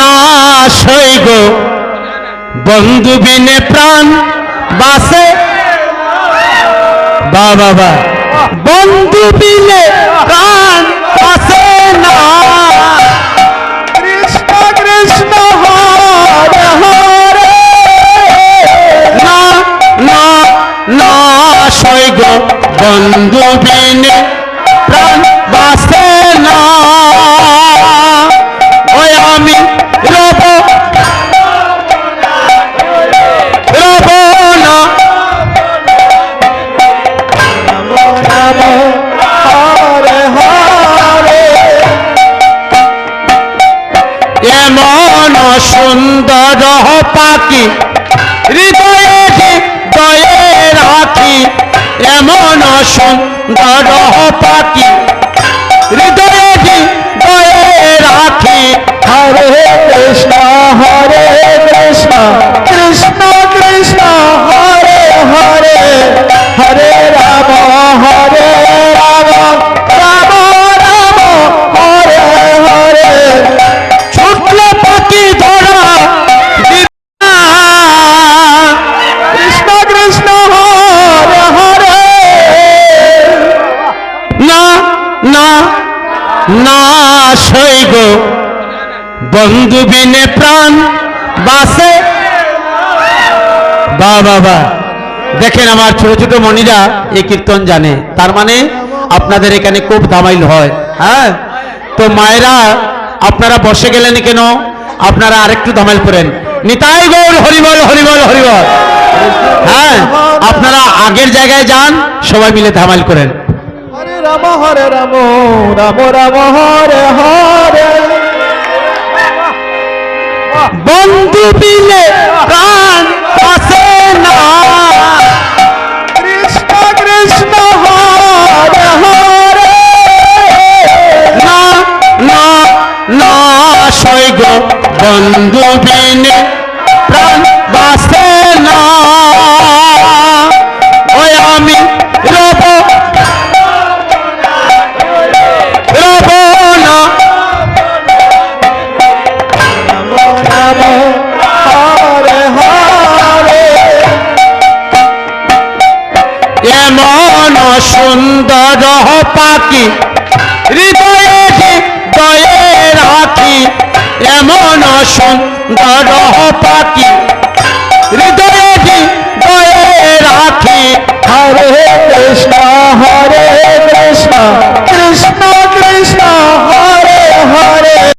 অনাশ হইব বন্ধু বিনে প্রাণ বাসে। বা বাবা বন্ধু বিনে প্রাণ বাসে না। কৃষ্ণ কৃষ্ণ না না সৈগ বন্ধু বিনে এমন সুন্দর পাখি হৃদয়ে দয়ে রাখি এমন সুন্দর পাখি। না না না সৈগ বন্ধু বিনে প্রাণ বাসে। বা দেখেন আমার ছোট ছোট মণিরা এই কীর্তন জানে। তার মানে আপনাদের এখানে খুব ধামাইল হয় হ্যাঁ? তো মায়েরা, আপনারা বসে গেলেন কেন? আপনারা আরেকটু ধামাইল করেন। নিতাই গৌর হরিবল হরিবল হরিবল হ্যাঁ? আপনারা আগের জায়গায় যান, সবাই মিলে ধামাইল করেন। রাম হরে রাম রাম রাম হরে হরে। বন্ধু বিলে প্রাণ আসে না। কৃষ্ণ কৃষ্ণ হরে হরে। না না না সৈগ বন্ধু বিনে এমন সুন্দর পাখি, হৃদয়ে দয়ে রাখি, এমন সুন্দর পাখি, হৃদয়ে দয়ে রাখি। হরে কৃষ্ণ হরে কৃষ্ণ।